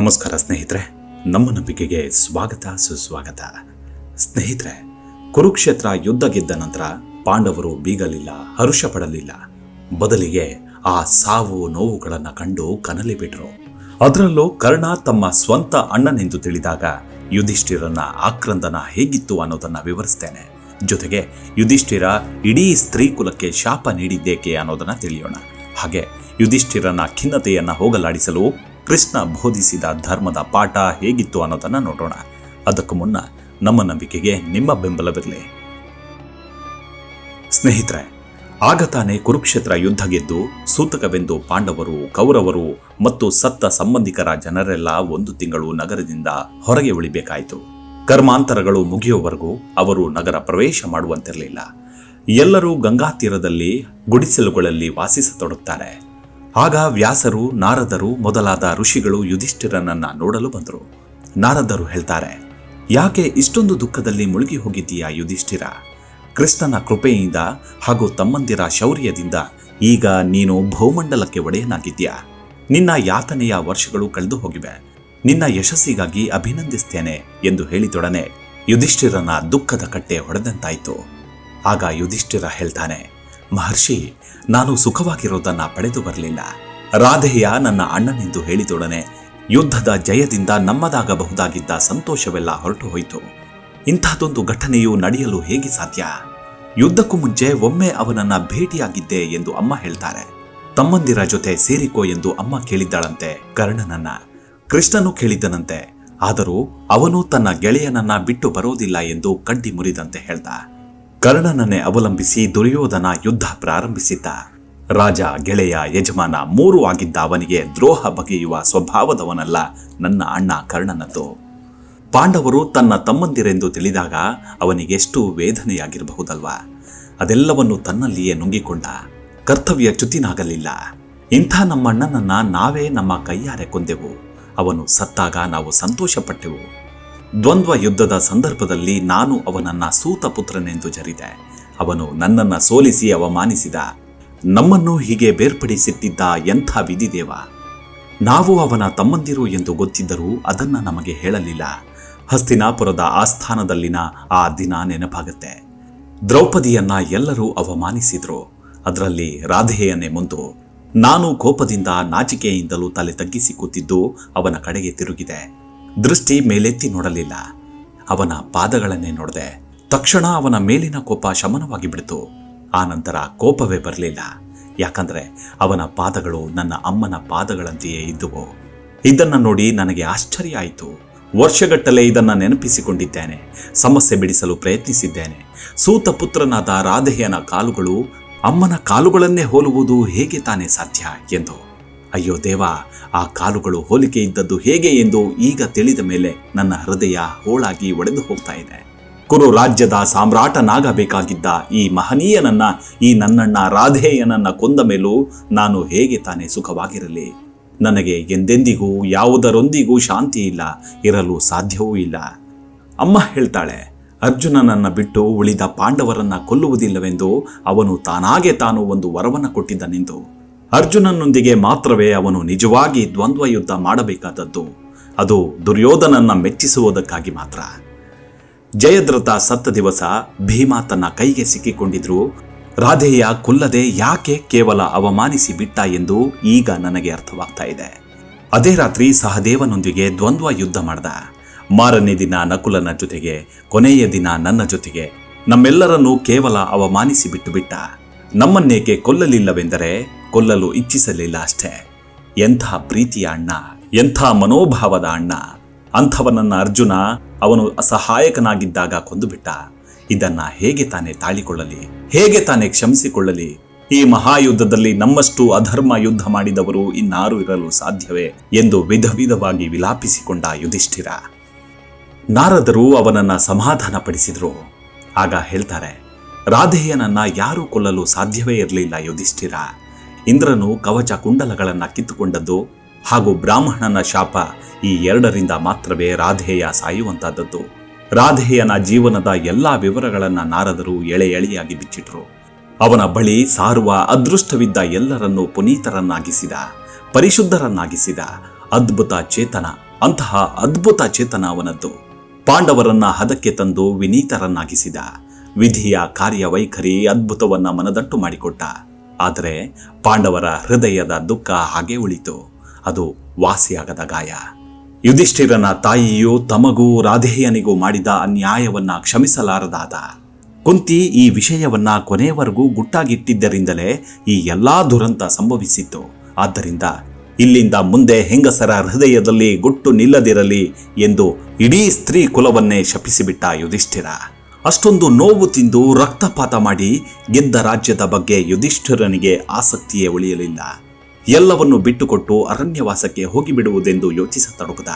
ನಮಸ್ಕಾರ ಸ್ನೇಹಿತರೆ, ನಮ್ಮ ನಂಬಿಕೆಗೆ ಸ್ವಾಗತ, ಸುಸ್ವಾಗತ. ಸ್ನೇಹಿತರೆ, ಕುರುಕ್ಷೇತ್ರ ಯುದ್ಧ ಗೆದ್ದ ನಂತರ ಪಾಂಡವರು ಬೀಗಲಿಲ್ಲ, ಹರುಷ ಪಡಲಿಲ್ಲ. ಬದಲಿಗೆ ಆ ಸಾವು ನೋವುಗಳನ್ನು ಕಂಡು ಕನಲಿ ಬಿಟ್ರು. ಅದರಲ್ಲೂ ಕರ್ಣ ತಮ್ಮ ಸ್ವಂತ ಅಣ್ಣನೆಂದು ತಿಳಿದಾಗ ಯುಧಿಷ್ಠಿರನ ಆಕ್ರಂದನ ಹೇಗಿತ್ತು ಅನ್ನೋದನ್ನ ವಿವರಿಸ್ತೇನೆ. ಜೊತೆಗೆ ಯುಧಿಷ್ಠಿರ ಇಡೀ ಸ್ತ್ರೀ ಕುಲಕ್ಕೆ ಶಾಪ ನೀಡಿದ್ದೇಕೆ ಅನ್ನೋದನ್ನ ತಿಳಿಯೋಣ. ಹಾಗೆ ಯುಧಿಷ್ಠಿರನ ಖಿನ್ನತೆಯನ್ನ ಹೋಗಲಾಡಿಸಲು ಕೃಷ್ಣ ಬೋಧಿಸಿದ ಧರ್ಮದ ಪಾಠ ಹೇಗಿತ್ತು ಅನ್ನೋದನ್ನ ನೋಡೋಣ. ಅದಕ್ಕೂ ಮುನ್ನ ನಮ್ಮ ನಂಬಿಕೆಗೆ ನಿಮ್ಮ ಬೆಂಬಲವಿರಲಿ. ಸ್ನೇಹಿತರೆ, ಆಗ ತಾನೇ ಕುರುಕ್ಷೇತ್ರ ಯುದ್ಧ ಗೆದ್ದು ಸೂತಕವೆಂದು ಪಾಂಡವರು, ಕೌರವರು ಮತ್ತು ಸತ್ತ ಸಂಬಂಧಿಕರ ಜನರೆಲ್ಲ ಒಂದು ತಿಂಗಳು ನಗರದಿಂದ ಹೊರಗೆ ಉಳಿಬೇಕಾಯಿತು. ಕರ್ಮಾಂತರಗಳು ಮುಗಿಯುವವರೆಗೂ ಅವರು ನಗರ ಪ್ರವೇಶ ಮಾಡುವಂತಿರಲಿಲ್ಲ. ಎಲ್ಲರೂ ಗಂಗಾ ತೀರದಲ್ಲಿ ಗುಡಿಸಲುಗಳಲ್ಲಿ ವಾಸಿಸತೊಡಗ್ತಾರೆ ಆಗ ವ್ಯಾಸರು, ನಾರದರು ಮೊದಲಾದ ಋಷಿಗಳು ಯುಧಿಷ್ಠಿರನನ್ನ ನೋಡಲು ಬಂದರು. ನಾರದರು ಹೇಳ್ತಾರೆ, ಯಾಕೆ ಇಷ್ಟೊಂದು ದುಃಖದಲ್ಲಿ ಮುಳುಗಿ ಹೋಗಿದ್ದೀಯಾ ಯುಧಿಷ್ಠಿರ? ಕೃಷ್ಣನ ಕೃಪೆಯಿಂದ ಹಾಗೂ ತಮ್ಮಂದಿರ ಶೌರ್ಯದಿಂದ ಈಗ ನೀನು ಭೂಮಂಡಲಕ್ಕೆ ಒಡೆಯನಾಗಿದ್ದೀಯಾ? ನಿನ್ನ ಯಾತನೆಯ ವರ್ಷಗಳು ಕಳೆದು ಹೋಗಿವೆ. ನಿನ್ನ ಯಶಸ್ಸಿಗಾಗಿ ಅಭಿನಂದಿಸ್ತೇನೆ ಎಂದು ಹೇಳಿದೊಡನೆ ಯುಧಿಷ್ಠಿರನ ದುಃಖದ ಕಟ್ಟೆ ಹೊಡೆದಂತಾಯಿತು. ಆಗ ಯುಧಿಷ್ಠಿರ ಹೇಳ್ತಾನೆ, ಮಹರ್ಷಿ ನಾನು ಸುಖವಾಗಿರೋದನ್ನ ಪಡೆದು ಬರಲಿಲ್ಲ. ರಾಧೆಯ ನನ್ನ ಅಣ್ಣನೆಂದು ಹೇಳಿದೊಡನೆ ಯುದ್ಧದ ಜಯದಿಂದ ನಮ್ಮದಾಗಬಹುದಾಗಿದ್ದ ಸಂತೋಷವೆಲ್ಲ ಹೊರಟು ಹೋಯಿತು ಇಂಥದ್ದೊಂದು ಘಟನೆಯು ನಡೆಯಲು ಹೇಗೆ ಸಾಧ್ಯ? ಯುದ್ಧಕ್ಕೂ ಮುಂಚೆ ಒಮ್ಮೆ ಅವನನ್ನ ಭೇಟಿಯಾಗಿದ್ದೆ ಎಂದು ಅಮ್ಮ ಹೇಳ್ತಾರೆ. ತಮ್ಮಂದಿರ ಜೊತೆ ಸೇರಿಕೋ ಎಂದು ಅಮ್ಮ ಕೇಳಿದ್ದಾಳಂತೆ ಕರ್ಣನನ್ನ. ಕೃಷ್ಣನು ಕೇಳಿದ್ದನಂತೆ, ಆದರೂ ಅವನು ತನ್ನ ಗೆಳೆಯನನ್ನ ಬಿಟ್ಟು ಬರೋದಿಲ್ಲ ಎಂದು ಕಡ್ಡಿ ಮುರಿದಂತೆ ಹೇಳ್ದ. ಕರ್ಣನನ್ನೇ ಅವಲಂಬಿಸಿ ದುರ್ಯೋಧನ ಯುದ್ಧ ಪ್ರಾರಂಭಿಸಿದ್ದ. ರಾಜ ಗೆಳೆಯ ಯಜಮಾನ ಮೂರು ಆಗಿದ್ದ ಅವನಿಗೆ ದ್ರೋಹ ಬಗೆಯುವ ಸ್ವಭಾವದವನಲ್ಲ ನನ್ನ ಅಣ್ಣ ಕರ್ಣನದ್ದು. ಪಾಂಡವರು ತನ್ನ ತಮ್ಮಂದಿರೆಂದು ತಿಳಿದಾಗ ಅವನಿಗೆಷ್ಟು ವೇದನೆಯಾಗಿರಬಹುದಲ್ವಾ? ಅದೆಲ್ಲವನ್ನು ತನ್ನಲ್ಲಿಯೇ ನುಂಗಿಕೊಂಡ. ಕರ್ತವ್ಯ ಚ್ಯುತಿನಾಗಲಿಲ್ಲ. ಇಂಥ ನಮ್ಮಣ್ಣನನ್ನ ನಾವೇ ನಮ್ಮ ಕೈಯಾರೆ ಕೊಂದೆವು. ಅವನು ಸತ್ತಾಗ ನಾವು ಸಂತೋಷಪಟ್ಟೆವು. ದ್ವಂದ್ವ ಯುದ್ಧದ ಸಂದರ್ಭದಲ್ಲಿ ನಾನು ಅವನನ್ನ ಸೂತಪುತ್ರನೆಂದು ಜರಿದೆ. ಅವನು ನನ್ನನ್ನ ಸೋಲಿಸಿ ಅವಮಾನಿಸಿದ. ನಮ್ಮನ್ನು ಹೀಗೆ ಬೇರ್ಪಡಿಸಿಟ್ಟಿದ್ದ ಎಂಥ ವಿಧಿದೇವ? ನಾವು ಅವನ ತಮ್ಮಂದಿರು ಎಂದು ಗೊತ್ತಿದ್ದರೂ ಅದನ್ನ ನಮಗೆ ಹೇಳಲಿಲ್ಲ. ಹಸ್ತಿನಾಪುರದ ಆಸ್ಥಾನದಲ್ಲಿನ ಆ ದಿನ ನೆನಪಾಗುತ್ತೆ. ದ್ರೌಪದಿಯನ್ನ ಎಲ್ಲರೂ ಅವಮಾನಿಸಿದ್ರು. ಅದರಲ್ಲಿ ರಾಧೆಯನ್ನೇ ಮುಂದು. ನಾನು ಕೋಪದಿಂದ ನಾಚಿಕೆಯಿಂದಲೂ ತಲೆ ತಗ್ಗಿಸಿ ಕೂತಿದ್ದು ಅವನ ಕಡೆಗೆ ತಿರುಗಿದೆ. ದೃಷ್ಟಿ ಮೇಲೆತ್ತಿ ನೋಡಲಿಲ್ಲ. ಅವನ ಪಾದಗಳನ್ನೇ ನೋಡಿದೆ ತಕ್ಷಣ ಅವನ ಮೇಲಿನ ಕೋಪ ಶಮನವಾಗಿ ಬಿಡ್ತು. ಆ ನಂತರ ಕೋಪವೇ ಬರಲಿಲ್ಲ. ಯಾಕಂದ್ರೆ ಅವನ ಪಾದಗಳು ನನ್ನ ಅಮ್ಮನ ಪಾದಗಳಂತೆಯೇ ಇದ್ದುವು. ಇದನ್ನ ನೋಡಿ ನನಗೆ ಆಶ್ಚರ್ಯ ಆಯಿತು. ವರ್ಷಗಟ್ಟಲೆ ಇದನ್ನ ನೆನಪಿಸಿಕೊಂಡಿದ್ದೇನೆ. ಸಮಸ್ಯೆ ಬಿಡಿಸಲು ಪ್ರಯತ್ನಿಸಿದ್ದೇನೆ. ಸೂತ ಪುತ್ರನಾದ ರಾಧೆಯನ ಕಾಲುಗಳು ಅಮ್ಮನ ಕಾಲುಗಳನ್ನೇ ಹೋಲುವುದು ಹೇಗೆ ತಾನೇ ಸಾಧ್ಯ ಎಂದು. ಅಯ್ಯೋ ದೇವ, ಆ ಕಾಲುಗಳು ಹೋಲಿಕೆ ಇದ್ದದ್ದು ಹೇಗೆ ಎಂದು ಈಗ ತಿಳಿದ ಮೇಲೆ ನನ್ನ ಹೃದಯ ಹೋಳಾಗಿ ಒಡೆದು ಹೋಗ್ತಾ ಇದೆ. ಕುರು ರಾಜ್ಯದ ಸಾಮ್ರಾಟನಾಗಬೇಕಾಗಿದ್ದ ಈ ಮಹನೀಯನನ್ನ, ಈ ನನ್ನಣ್ಣ ರಾಧೇಯನನ್ನ ಕೊಂದ ಮೇಲೂ ನಾನು ಹೇಗೆ ತಾನೇ ಸುಖವಾಗಿರಲಿ? ನನಗೆ ಎಂದೆಂದಿಗೂ ಯಾವುದರೊಂದಿಗೂ ಶಾಂತಿ ಇಲ್ಲ, ಇರಲು ಸಾಧ್ಯವೂ ಇಲ್ಲ. ಅಮ್ಮ ಹೇಳ್ತಾಳೆ, ಅರ್ಜುನನನ್ನ ಬಿಟ್ಟು ಉಳಿದ ಪಾಂಡವರನ್ನ ಕೊಲ್ಲುವುದಿಲ್ಲವೆಂದು ಅವನು ತಾನಾಗೆ ತಾನು ಒಂದು ವರವನ್ನು ಕೊಟ್ಟಿದ್ದನೆಂದು. ಅರ್ಜುನನೊಂದಿಗೆ ಮಾತ್ರವೇ ಅವನು ನಿಜವಾಗಿ ದ್ವಂದ್ವ ಯುದ್ಧ ಮಾಡಬೇಕಾದದ್ದು. ಅದು ದುರ್ಯೋಧನನ್ನ ಮೆಚ್ಚಿಸುವುದಕ್ಕಾಗಿ ಮಾತ್ರ. ಜಯದ್ರಥ ಸತ್ತ ದಿವಸ ಭೀಮಾ ತನ್ನ ಕೈಗೆ ಸಿಕ್ಕಿಕೊಂಡಿದ್ರು. ರಾಧೆಯ ಕೊಲ್ಲದೆ ಯಾಕೆ ಕೇವಲ ಅವಮಾನಿಸಿ ಬಿಟ್ಟ ಎಂದು ಈಗ ನನಗೆ ಅರ್ಥವಾಗ್ತಾ ಇದೆ. ಅದೇ ರಾತ್ರಿ ಸಹದೇವನೊಂದಿಗೆ ದ್ವಂದ್ವ ಯುದ್ಧ ಮಾಡ್ದ. ಮಾರನೇ ದಿನ ನಕುಲನ ಜೊತೆಗೆ, ಕೊನೆಯ ದಿನ ನನ್ನ ಜೊತೆಗೆ ನಮ್ಮೆಲ್ಲರನ್ನೂ ಕೇವಲ ಅವಮಾನಿಸಿ ಬಿಟ್ಟು ಬಿಟ್ಟ. ನಮ್ಮನ್ನೇಕೆ ಕೊಲ್ಲಲಿಲ್ಲವೆಂದರೆ ಕೊಲ್ಲಲು ಇಚ್ಛಿಸಲಿಲ್ಲ ಅಷ್ಟೇ. ಎಂಥ ಪ್ರೀತಿಯ ಅಣ್ಣ, ಎಂಥ ಮನೋಭಾವದ ಅಣ್ಣ. ಅಂಥವನನ್ನ ಅರ್ಜುನ ಅವನು ಅಸಹಾಯಕನಾಗಿದ್ದಾಗ ಕೊಂದುಬಿಟ್ಟ. ಇದನ್ನ ಹೇಗೆ ತಾನೇ ತಾಳಿಕೊಳ್ಳಲಿ, ಹೇಗೆ ತಾನೇ ಕ್ಷಮಿಸಿಕೊಳ್ಳಲಿ? ಈ ಮಹಾಯುದ್ಧದಲ್ಲಿ ನಮ್ಮಷ್ಟು ಅಧರ್ಮ ಯುದ್ಧ ಮಾಡಿದವರು ಇನ್ನಾರು ಇರಲು ಸಾಧ್ಯವೇ ಎಂದು ವಿಧ ವಿಧವಾಗಿ ವಿಲಾಪಿಸಿಕೊಂಡ ಯುಧಿಷ್ಠಿರ. ನಾರದರು ಅವನನ್ನ ಸಮಾಧಾನಪಡಿಸಿದ್ರು. ಆಗ ಹೇಳ್ತಾರೆ, ರಾಧೆಯನನ್ನ ಯಾರೂ ಕೊಲ್ಲಲು ಸಾಧ್ಯವೇ ಇರಲಿಲ್ಲ ಯುಧಿಷ್ಠಿರ. ಇಂದ್ರನು ಕವಚ ಕುಂಡಲಗಳನ್ನು ಕಿತ್ತುಕೊಂಡದ್ದು ಹಾಗೂ ಬ್ರಾಹ್ಮಣನ ಶಾಪ ಈ ಎರಡರಿಂದ ಮಾತ್ರವೇ ರಾಧೆಯ ಸಾಯುವಂತಾದದ್ದು. ರಾಧೇಯನ ಜೀವನದ ಎಲ್ಲಾ ವಿವರಗಳನ್ನ ನಾರದರು ಎಳೆ ಎಳೆಯಾಗಿ ಬಿಚ್ಚಿಟ್ರು. ಅವನ ಬಳಿ ಸಾರುವ ಅದೃಷ್ಟವಿದ್ದ ಎಲ್ಲರನ್ನೂ ಪುನೀತರನ್ನಾಗಿಸಿದ, ಪರಿಶುದ್ಧರನ್ನಾಗಿಸಿದ ಅದ್ಭುತ ಚೇತನ, ಅಂತಹ ಅದ್ಭುತ ಚೇತನ ಅವನದ್ದು. ಪಾಂಡವರನ್ನ ಹದಕ್ಕೆ ತಂದು ವಿನೀತರನ್ನಾಗಿಸಿದ, ವಿಧಿಯ ಕಾರ್ಯವೈಖರಿ ಅದ್ಭುತವನ್ನ ಮನದಟ್ಟು ಮಾಡಿಕೊಟ್ಟ. ಆದರೆ ಪಾಂಡವರ ಹೃದಯದ ದುಃಖ ಹಾಗೆ ಉಳಿತು. ಅದು ವಾಸಿಯಾಗದ ಗಾಯ. ಯುಧಿಷ್ಠಿರನ ತಾಯಿಯು ತಮಗೂ ರಾಧೇಯನಿಗೂ ಮಾಡಿದ ಅನ್ಯಾಯವನ್ನ ಕ್ಷಮಿಸಲಾರದಾದ. ಕುಂತಿ ಈ ವಿಷಯವನ್ನ ಕೊನೆಯವರೆಗೂ ಗುಟ್ಟಾಗಿಟ್ಟಿದ್ದರಿಂದಲೇ ಈ ಎಲ್ಲಾ ದುರಂತ ಸಂಭವಿಸಿತ್ತು. ಆದ್ದರಿಂದ ಇಲ್ಲಿಂದ ಮುಂದೆ ಹೆಂಗಸರ ಹೃದಯದಲ್ಲಿ ಗುಟ್ಟು ನಿಲ್ಲದಿರಲಿ ಎಂದು ಇಡೀ ಸ್ತ್ರೀ ಕುಲವನ್ನೇ ಶಪಿಸಿಬಿಟ್ಟ ಯುಧಿಷ್ಠಿರ. ಅಷ್ಟೊಂದು ನೋವು ತಿಂದು ರಕ್ತಪಾತ ಮಾಡಿ ಗೆದ್ದ ರಾಜ್ಯದ ಬಗ್ಗೆ ಯುಧಿಷ್ಠಿರನಿಗೆ ಆಸಕ್ತಿಯೇ ಉಳಿಯಲಿಲ್ಲ. ಎಲ್ಲವನ್ನು ಬಿಟ್ಟುಕೊಟ್ಟು ಅರಣ್ಯವಾಸಕ್ಕೆ ಹೋಗಿಬಿಡುವುದೆಂದು ಯೋಚಿಸತೊಡಗದ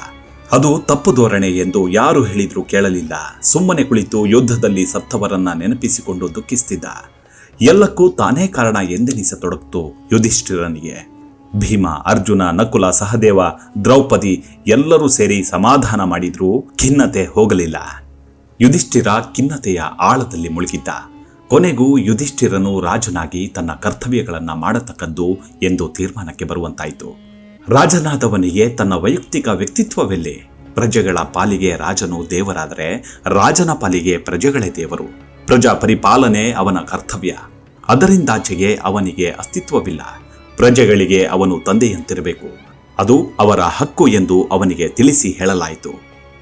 ಅದು ತಪ್ಪು ಧೋರಣೆ ಎಂದು ಯಾರು ಹೇಳಿದರೂ ಕೇಳಲಿಲ್ಲ. ಸುಮ್ಮನೆ ಕುಳಿತು ಯುದ್ಧದಲ್ಲಿ ಸತ್ತವರನ್ನ ನೆನಪಿಸಿಕೊಂಡು ದುಃಖಿಸ್ತಿದ್ದ. ಎಲ್ಲಕ್ಕೂ ತಾನೇ ಕಾರಣ ಎಂದೆನಿಸತೊಡಗಿತು ಯುಧಿಷ್ಠಿರನಿಗೆ. ಭೀಮ, ಅರ್ಜುನ, ನಕುಲ, ಸಹದೇವ, ದ್ರೌಪದಿ ಎಲ್ಲರೂ ಸೇರಿ ಸಮಾಧಾನ ಮಾಡಿದ್ರೂ ಖಿನ್ನತೆ ಹೋಗಲಿಲ್ಲ. ಯುಧಿಷ್ಠಿರ ಖಿನ್ನತೆಯ ಆಳದಲ್ಲಿ ಮುಳುಗಿದ್ದ. ಕೊನೆಗೂ ಯುಧಿಷ್ಠಿರನು ರಾಜನಾಗಿ ತನ್ನ ಕರ್ತವ್ಯಗಳನ್ನ ಮಾಡತಕ್ಕದ್ದು ಎಂದು ತೀರ್ಮಾನಕ್ಕೆ ಬರುವಂತಾಯಿತು. ರಾಜನಾದವನಿಗೆ ತನ್ನ ವೈಯಕ್ತಿಕ ವ್ಯಕ್ತಿತ್ವವೆಲ್ಲಿ. ಪ್ರಜೆಗಳ ಪಾಲಿಗೆ ರಾಜನು ದೇವರಾದರೆ ರಾಜನ ಪಾಲಿಗೆ ಪ್ರಜೆಗಳೇ ದೇವರು. ಪ್ರಜಾ ಪರಿಪಾಲನೆ ಅವನ ಕರ್ತವ್ಯ. ಅದರಿಂದಾಚೆಗೆ ಅವನಿಗೆ ಅಸ್ತಿತ್ವವಿಲ್ಲ. ಪ್ರಜೆಗಳಿಗೆ ಅವನು ತಂದೆಯಂತಿರಬೇಕು. ಅದು ಅವರ ಹಕ್ಕು ಎಂದು ಅವನಿಗೆ ತಿಳಿಸಿ ಹೇಳಲಾಯಿತು.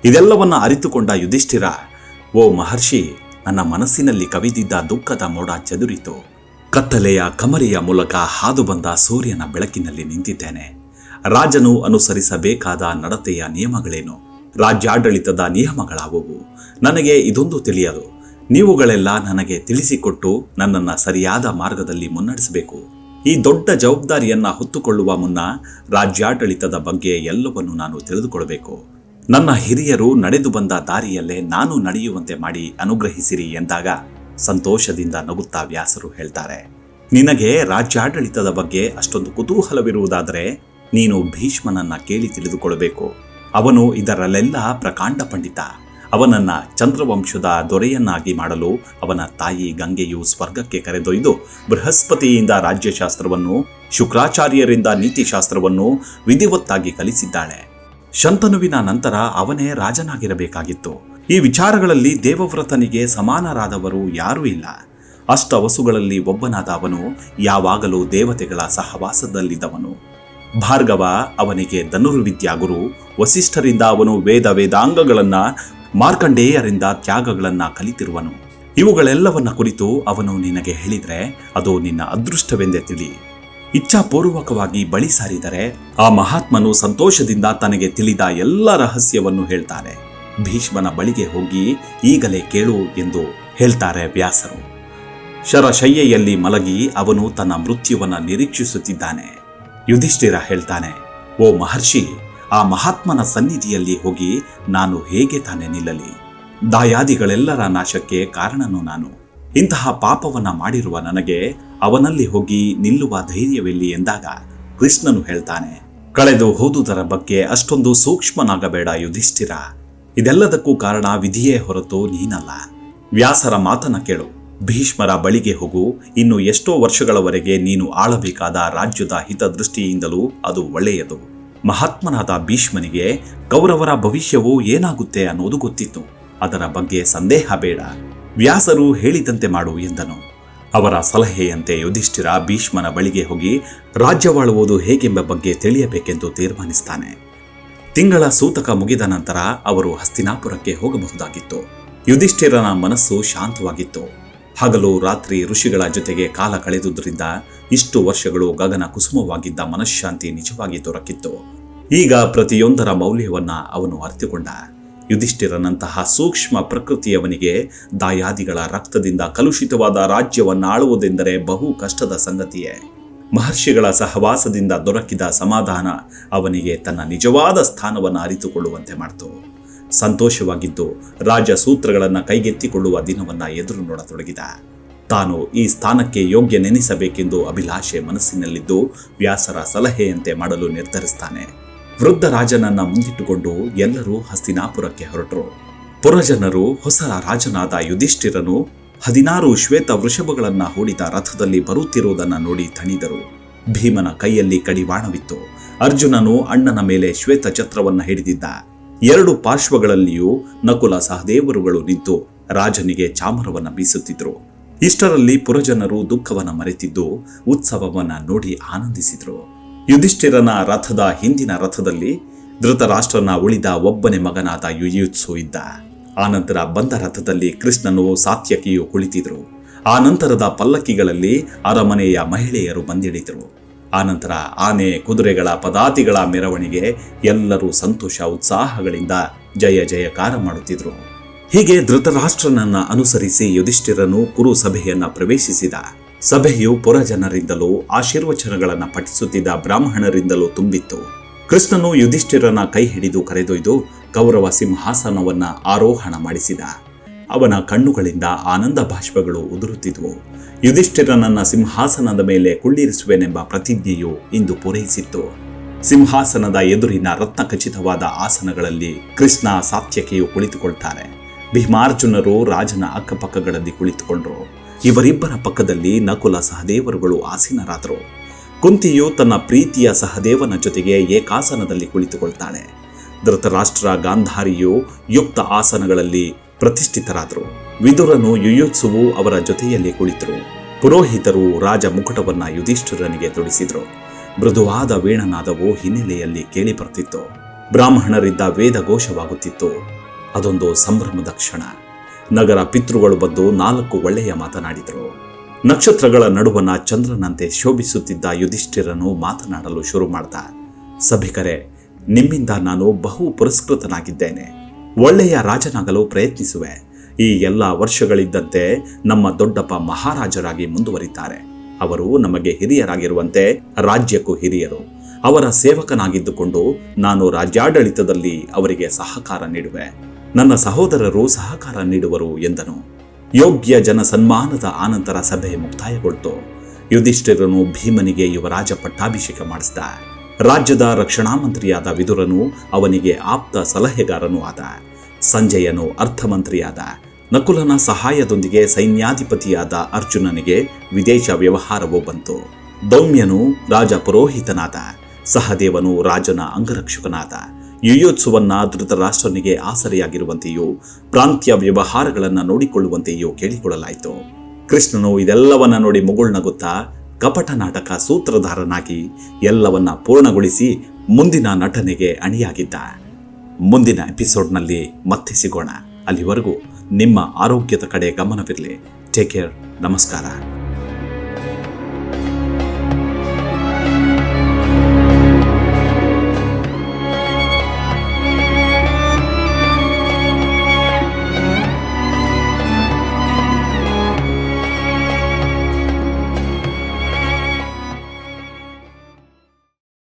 ಇದೆಲ್ಲವನ್ನ ಅರಿತುಕೊಂಡ ಯುಧಿಷ್ಠಿರ ಓ ಮಹರ್ಷಿ, ನನ್ನ ಮನಸ್ಸಿನಲ್ಲಿ ಕವಿದಿದ್ದ ದುಃಖದ ಮೋಡ ಚದುರಿತು. ಕತ್ತಲೆಯ ಕಮರಿಯ ಮೂಲಕ ಹಾದು ಬಂದ ಸೂರ್ಯನ ಬೆಳಕಿನಲ್ಲಿ ನಿಂತಿದ್ದೇನೆ. ರಾಜನು ಅನುಸರಿಸಬೇಕಾದ ನಡತೆಯ ನಿಯಮಗಳೇನು? ರಾಜ್ಯಾಡಳಿತದ ನಿಯಮಗಳಾವುವು? ನನಗೆ ಇದೊಂದು ತಿಳಿಯದು. ನೀವುಗಳೆಲ್ಲ ನನಗೆ ತಿಳಿಸಿಕೊಟ್ಟು ನನ್ನನ್ನು ಸರಿಯಾದ ಮಾರ್ಗದಲ್ಲಿ ಮುನ್ನಡೆಸಬೇಕು. ಈ ದೊಡ್ಡ ಜವಾಬ್ದಾರಿಯನ್ನ ಹೊತ್ತುಕೊಳ್ಳುವ ಮುನ್ನ ರಾಜ್ಯಾಡಳಿತದ ಬಗ್ಗೆ ಎಲ್ಲವನ್ನು ನಾನು ತಿಳಿದುಕೊಳ್ಳಬೇಕು ನನ್ನ ಹಿರಿಯರು ನಡೆದು ಬಂದ ದಾರಿಯಲ್ಲೇ ನಾನು ನಡೆಯುವಂತೆ ಮಾಡಿ ಅನುಗ್ರಹಿಸಿರಿ ಎಂದಾಗ ಸಂತೋಷದಿಂದ ನಗುತ್ತಾ ವ್ಯಾಸರು ಹೇಳ್ತಾರೆ, ನಿನಗೆ ರಾಜ್ಯಾಡಳಿತದ ಬಗ್ಗೆ ಅಷ್ಟೊಂದು ಕುತೂಹಲವಿರುವುದಾದರೆ ನೀನು ಭೀಷ್ಮನನ್ನ ಕೇಳಿ ತಿಳಿದುಕೊಳ್ಳಬೇಕು. ಅವನು ಇದರಲ್ಲೆಲ್ಲ ಪ್ರಕಾಂಡ ಪಂಡಿತ. ಅವನನ್ನ ಚಂದ್ರವಂಶದ ದೊರೆಯನ್ನಾಗಿ ಮಾಡಲು ಅವನ ತಾಯಿ ಗಂಗೆಯು ಸ್ವರ್ಗಕ್ಕೆ ಕರೆದೊಯ್ದು ಬೃಹಸ್ಪತಿಯಿಂದ ರಾಜ್ಯಶಾಸ್ತ್ರವನ್ನು, ಶುಕ್ರಾಚಾರ್ಯರಿಂದ ನೀತಿಶಾಸ್ತ್ರವನ್ನು ವಿಧಿವತ್ತಾಗಿ ಕಲಿಸಿದ್ದಾಳೆ. ಶಂತನುವಿನ ನಂತರ ಅವನೇ ರಾಜನಾಗಿರಬೇಕಾಗಿತ್ತು. ಈ ವಿಚಾರಗಳಲ್ಲಿ ದೇವವ್ರತನಿಗೆ ಸಮಾನರಾದವರು ಯಾರೂ ಇಲ್ಲ. ಅಷ್ಟವಸುಗಳಲ್ಲಿ ಒಬ್ಬನಾದ ಅವನು ಯಾವಾಗಲೂ ದೇವತೆಗಳ ಸಹವಾಸದಲ್ಲಿದ್ದವನು. ಭಾರ್ಗವ ಅವನಿಗೆ ಧನುರ್ವಿದ್ಯಾ ಗುರು, ವಸಿಷ್ಠರಿಂದ ಅವನು ವೇದ ವೇದಾಂಗಗಳನ್ನ, ಮಾರ್ಕಂಡೇಯರಿಂದ ತ್ಯಾಗಗಳನ್ನ ಕಲಿತಿರುವನು. ಇವುಗಳೆಲ್ಲವನ್ನ ಕುರಿತು ಅವನು ನಿನಗೆ ಹೇಳಿದರೆ, ಅದು ನಿನ್ನ ಅದೃಷ್ಟವೆಂದೇ ತಿಳಿ ಇಚ್ಛಾಪೂರ್ವಕವಾಗಿ ಬಳಿ ಸಾರಿದರೆ ಆ ಮಹಾತ್ಮನು ಸಂತೋಷದಿಂದ ತನಗೆ ತಿಳಿದ ಎಲ್ಲ ರಹಸ್ಯವನ್ನು ಹೇಳ್ತಾನೆ. ಭೀಷ್ಮನ ಬಳಿಗೆ ಹೋಗಿ ಈಗಲೇ ಕೇಳು ಎಂದು ಹೇಳ್ತಾರೆ ವ್ಯಾಸರು. ಶರಶಯ್ಯೆಯಲ್ಲಿ ಮಲಗಿ ಅವನು ತನ್ನ ಮೃತ್ಯುವನ್ನ ನಿರೀಕ್ಷಿಸುತ್ತಿದ್ದಾನೆ. ಯುಧಿಷ್ಠಿರ ಹೇಳ್ತಾನೆ, ಓ ಮಹರ್ಷಿ, ಆ ಮಹಾತ್ಮನ ಸನ್ನಿಧಿಯಲ್ಲಿ ಹೋಗಿ ನಾನು ಹೇಗೆ ತಾನೆ ನಿಲ್ಲಲಿ? ದಾಯಾದಿಗಳೆಲ್ಲರ ನಾಶಕ್ಕೆ ಕಾರಣನು ನಾನು. ಇಂತಹ ಪಾಪವನ್ನ ಮಾಡಿರುವ ನನಗೆ ಅವನಲ್ಲಿ ಹೋಗಿ ನಿಲ್ಲುವ ಧೈರ್ಯವಿಲ್ಲಿ ಎಂದಾಗ ಕೃಷ್ಣನು ಹೇಳ್ತಾನೆ, ಕಳೆದು ಹೋದುದರ ಬಗ್ಗೆ ಅಷ್ಟೊಂದು ಸೂಕ್ಷ್ಮನಾಗಬೇಡ ಯುಧಿಷ್ಠಿರ. ಇದೆಲ್ಲದಕ್ಕೂ ಕಾರಣ ವಿಧಿಯೇ ಹೊರತು ನೀನಲ್ಲ. ವ್ಯಾಸರ ಮಾತನ್ನ ಕೇಳು. ಭೀಷ್ಮರ ಬಳಿಗೆ ಹೋಗು. ಇನ್ನು ಎಷ್ಟೋ ವರ್ಷಗಳವರೆಗೆ ನೀನು ಆಳಬೇಕಾದ ರಾಜ್ಯದ ಹಿತದೃಷ್ಟಿಯಿಂದಲೂ ಅದು ಒಳ್ಳೆಯದು. ಮಹಾತ್ಮನಾದ ಭೀಷ್ಮನಿಗೆ ಕೌರವರ ಭವಿಷ್ಯವು ಏನಾಗುತ್ತೆ ಅನ್ನೋದು ಗೊತ್ತಿತ್ತು. ಅದರ ಬಗ್ಗೆ ಸಂದೇಹ ಬೇಡ. ವ್ಯಾಸರು ಹೇಳಿದಂತೆ ಮಾಡು ಎಂದನು. ಅವರ ಸಲಹೆಯಂತೆ ಯುಧಿಷ್ಠಿರ ಭೀಷ್ಮನ ಬಳಿಗೆ ಹೋಗಿ ರಾಜ್ಯವಾಳುವುದು ಹೇಗೆಂಬ ಬಗ್ಗೆ ತಿಳಿಯಬೇಕೆಂದು ತೀರ್ಮಾನಿಸ್ತಾನೆ. ತಿಂಗಳ ಸೂತಕ ಮುಗಿದ ನಂತರ ಅವರು ಹಸ್ತಿನಾಪುರಕ್ಕೆ ಹೋಗಬಹುದಾಗಿತ್ತು. ಯುಧಿಷ್ಠಿರನ ಮನಸ್ಸು ಶಾಂತವಾಗಿತ್ತು. ಹಗಲು ರಾತ್ರಿ ಋಷಿಗಳ ಜೊತೆಗೆ ಕಾಲ ಕಳೆದುದರಿಂದ ಇಷ್ಟು ವರ್ಷಗಳು ಗಗನ ಕುಸುಮವಾಗಿದ್ದ ಮನಃಶಾಂತಿ ನಿಜವಾಗಿ ದೊರಕಿತ್ತು. ಈಗ ಪ್ರತಿಯೊಂದರ ಮೌಲ್ಯವನ್ನ ಅವನು ಅರ್ಥಕೊಂಡ ಯುಧಿಷ್ಠಿರನಂತಹ ಸೂಕ್ಷ್ಮ ಪ್ರಕೃತಿಯವನಿಗೆ ದಾಯಾದಿಗಳ ರಕ್ತದಿಂದ ಕಲುಷಿತವಾದ ರಾಜ್ಯವನ್ನು ಆಳುವುದೆಂದರೆ ಬಹು ಕಷ್ಟದ ಸಂಗತಿಯೇ. ಮಹರ್ಷಿಗಳ ಸಹವಾಸದಿಂದ ದೊರಕಿದ ಸಮಾಧಾನ ಅವನಿಗೆ ತನ್ನ ನಿಜವಾದ ಸ್ಥಾನವನ್ನು ಅರಿತುಕೊಳ್ಳುವಂತೆ ಮಾಡಿತು. ಸಂತೋಷವಾಗಿದ್ದು ರಾಜ ಸೂತ್ರಗಳನ್ನು ಕೈಗೆತ್ತಿಕೊಳ್ಳುವ ದಿನವನ್ನು ಎದುರು ನೋಡತೊಡಗಿದ. ತಾನು ಈ ಸ್ಥಾನಕ್ಕೆ ಯೋಗ್ಯ ನೆನೆಸಬೇಕೆಂದು ಅಭಿಲಾಷೆ ಮನಸ್ಸಿನಲ್ಲಿದ್ದು ವ್ಯಾಸರ ಸಲಹೆಯಂತೆ ಮಾಡಲು ನಿರ್ಧರಿಸ್ತಾನೆ. ವೃದ್ಧ ರಾಜನನ್ನ ಮುಂದಿಟ್ಟುಕೊಂಡು ಎಲ್ಲರೂ ಹಸ್ತಿನಾಪುರಕ್ಕೆ ಹೊರಟರು. ಪುರಜನರು ಹೊಸ ರಾಜನಾದ ಯುಧಿಷ್ಠಿರನು ಹದಿನಾರು ಶ್ವೇತ ವೃಷಭಗಳನ್ನ ಹೂಡಿದ ರಥದಲ್ಲಿ ಬರುತ್ತಿರುವುದನ್ನ ನೋಡಿ ತಣಿದರು. ಭೀಮನ ಕೈಯಲ್ಲಿ ಕಡಿವಾಣವಿತ್ತು. ಅರ್ಜುನನು ಅಣ್ಣನ ಮೇಲೆ ಶ್ವೇತ ಛತ್ರವನ್ನ ಹಿಡಿದಿದ್ದ. ಎರಡು ಪಾರ್ಶ್ವಗಳಲ್ಲಿಯೂ ನಕುಲ ಸಹದೇವರುಗಳು ನಿಂತು ರಾಜನಿಗೆ ಚಾಮರವನ್ನ ಬೀಸುತ್ತಿದ್ರು. ಇಷ್ಟರಲ್ಲಿ ಪುರಜನರು ದುಃಖವನ್ನ ಮರೆತಿದ್ದು ಉತ್ಸವವನ್ನ ನೋಡಿ ಆನಂದಿಸಿದ್ರು. ಯುಧಿಷ್ಠಿರನ ರಥದ ಹಿಂದಿನ ರಥದಲ್ಲಿ ಧೃತರಾಷ್ಟ್ರನ ಉಳಿದ ಒಬ್ಬನೇ ಮಗನಾದ ಯುಯುತ್ಸು ಇದ್ದ. ಆನಂತರ ಬಂದ ರಥದಲ್ಲಿ ಕೃಷ್ಣನು ಸಾತ್ಯಕಿಯು ಕುಳಿತಿದ್ರು. ಆ ನಂತರದ ಪಲ್ಲಕ್ಕಿಗಳಲ್ಲಿ ಅರಮನೆಯ ಮಹಿಳೆಯರು ಬಂದಿಳಿದರು. ಆನಂತರ ಆನೆ, ಕುದುರೆಗಳ ಪದಾತಿಗಳ ಮೆರವಣಿಗೆ ಎಲ್ಲರೂ ಸಂತೋಷ, ಉತ್ಸಾಹಗಳಿಂದ ಜಯ, ಜಯಕಾರ ಮಾಡುತ್ತಿದ್ರು. ಹೀಗೆ ಧೃತರಾಷ್ಟ್ರನನ್ನ ಅನುಸರಿಸಿ ಯುಧಿಷ್ಠಿರನು ಕುರು ಸಭೆಯನ್ನ ಪ್ರವೇಶಿಸಿದ. ಸಭೆಯು ಪುರಜನರಿಂದಲೂ ಆಶೀರ್ವಚನಗಳನ್ನು ಪಠಿಸುತ್ತಿದ್ದ ಬ್ರಾಹ್ಮಣರಿಂದಲೂ ತುಂಬಿತ್ತು. ಕೃಷ್ಣನು ಯುಧಿಷ್ಠಿರನ ಕೈ ಹಿಡಿದು ಕರೆದೊಯ್ದು ಕೌರವ ಸಿಂಹಾಸನವನ್ನ ಆರೋಹಣ ಮಾಡಿಸಿದ. ಅವನ ಕಣ್ಣುಗಳಿಂದ ಆನಂದ ಬಾಷ್ಪಗಳು ಉದುರುತ್ತಿದ್ವು. ಯುಧಿಷ್ಠಿರನನ್ನ ಸಿಂಹಾಸನದ ಮೇಲೆ ಕುಳ್ಳಿರಿಸುವೆನೆಂಬ ಪ್ರತಿಜ್ಞೆಯು ಇಂದು ಪೂರೈಸಿತ್ತು. ಸಿಂಹಾಸನದ ಎದುರಿನ ರತ್ನ ಖಚಿತವಾದ ಆಸನಗಳಲ್ಲಿ ಕೃಷ್ಣ ಸಾತ್ಯಕೆಯು ಕುಳಿತುಕೊಳ್ತಾರೆ ಭೀಮಾರ್ಜುನರು ರಾಜನ ಅಕ್ಕಪಕ್ಕಗಳಲ್ಲಿ ಕುಳಿತುಕೊಂಡ್ರು. ಇವರಿಬ್ಬರ ಪಕ್ಕದಲ್ಲಿ ನಕುಲ ಸಹದೇವರುಗಳು ಆಸೀನರಾದರು. ಕುಂತಿಯು ತನ್ನ ಪ್ರೀತಿಯ ಸಹದೇವನ ಜೊತೆಗೆ ಏಕಾಸನದಲ್ಲಿ ಕುಳಿತುಕೊಳ್ತಾಳೆ. ಧೃತರಾಷ್ಟ್ರ ಗಾಂಧಾರಿಯು ಯುಕ್ತ ಆಸನಗಳಲ್ಲಿ ಪ್ರತಿಷ್ಠಿತರಾದರು. ವಿದುರನು ಯುಯುತ್ಸುವು ಅವರ ಜೊತೆಯಲ್ಲಿ ಕುಳಿತರು. ಪುರೋಹಿತರು ರಾಜ ಮುಕುಟವನ್ನ ಯುಧಿಷ್ಠಿರನಿಗೆ ತೊಡಿಸಿದ್ರು. ಮೃದುವಾದ ವೀಣನಾದವು ಹಿನ್ನೆಲೆಯಲ್ಲಿ ಕೇಳಿ ಬ್ರಾಹ್ಮಣರಿಂದ ಬ್ರಾಹ್ಮಣರಿದ್ದ ವೇದ ಘೋಷವಾಗುತ್ತಿತ್ತು ಅದೊಂದು ಸಂಭ್ರಮದ ಕ್ಷಣ. ನಗರ ಪಿತೃಗಳು ಬಂದು ನಾಲ್ಕು ಒಳ್ಳೆಯ ಮಾತನಾಡಿದರು. ನಕ್ಷತ್ರಗಳ ನಡುವನ ಚಂದ್ರನಂತೆ ಶೋಭಿಸುತ್ತಿದ್ದ ಯುಧಿಷ್ಠಿರನು ಮಾತನಾಡಲು ಶುರು ಮಾಡ್ದ. ಸಭಿಕರೇ, ನಿಮ್ಮಿಂದ ನಾನು ಬಹು ಪುರಸ್ಕೃತನಾಗಿದ್ದೇನೆ. ಒಳ್ಳೆಯ ರಾಜನಾಗಲು ಪ್ರಯತ್ನಿಸುವೆ. ಈ ಎಲ್ಲ ವರ್ಷಗಳಿದ್ದಂತೆ ನಮ್ಮ ದೊಡ್ಡಪ್ಪ ಮಹಾರಾಜರಾಗಿ ಮುಂದುವರಿತಾರೆ. ಅವರು ನಮಗೆ ಹಿರಿಯರಾಗಿರುವಂತೆ ರಾಜ್ಯಕ್ಕೂ ಹಿರಿಯರು. ಅವರ ಸೇವಕನಾಗಿದ್ದುಕೊಂಡು ನಾನು ರಾಜ್ಯಾಡಳಿತದಲ್ಲಿ ಅವರಿಗೆ ಸಹಕಾರ ನೀಡುವೆ. ನನ್ನ ಸಹೋದರರು ಸಹಕಾರ ನೀಡುವರು ಎಂದನು. ಯೋಗ್ಯ ಜನ ಸನ್ಮಾನದ ಆನಂತರ ಸಭೆ ಮುಕ್ತಾಯಗೊಳ್ತು. ಯುಧಿಷ್ಠಿರನು ಭೀಮನಿಗೆ ಯುವರಾಜ ಪಟ್ಟಾಭಿಷೇಕ ಮಾಡಿಸಿದ. ರಾಜ್ಯದ ರಕ್ಷಣಾ ಮಂತ್ರಿಯಾದ ವಿದುರನು ಅವನಿಗೆ ಆಪ್ತ ಸಲಹೆಗಾರನೂ ಆದ. ಸಂಜಯನು ಅರ್ಥಮಂತ್ರಿಯಾದ. ನಕುಲನ ಸಹಾಯದೊಂದಿಗೆ ಸೈನ್ಯಾಧಿಪತಿಯಾದ ಅರ್ಜುನನಿಗೆ ವಿದೇಶ ವ್ಯವಹಾರವೂ ಬಂತು. ದೌಮ್ಯನು ರಾಜ ಪುರೋಹಿತನಾದ. ಸಹದೇವನು ರಾಜನ ಅಂಗರಕ್ಷಕನಾದ. ಯುಯೋತ್ಸುವನ್ನ ಧೃತರಾಷ್ಟ್ರನಿಗೆ ಆಸರೆಯಾಗಿರುವಂತೆಯೂ ಪ್ರಾಂತ್ಯ ವ್ಯವಹಾರಗಳನ್ನು ನೋಡಿಕೊಳ್ಳುವಂತೆಯೂ ಕೇಳಿಕೊಳ್ಳಲಾಯಿತು. ಕೃಷ್ಣನು ಇದೆಲ್ಲವನ್ನ ನೋಡಿ ಮುಗುಳ್ನಗುತ್ತಾ ಕಪಟ ನಾಟಕ ಸೂತ್ರಧಾರನಾಗಿ ಎಲ್ಲವನ್ನ ಪೂರ್ಣಗೊಳಿಸಿ ಮುಂದಿನ ನಟನೆಗೆ ಅಣಿಯಾಗಿದ್ದ. ಮುಂದಿನ ಎಪಿಸೋಡ್ನಲ್ಲಿ ಮತ್ತೆ ಸಿಗೋಣ. ಅಲ್ಲಿವರೆಗೂ ನಿಮ್ಮ ಆರೋಗ್ಯದ ಕಡೆ ಗಮನವಿರಲಿ. Take care. ನಮಸ್ಕಾರ.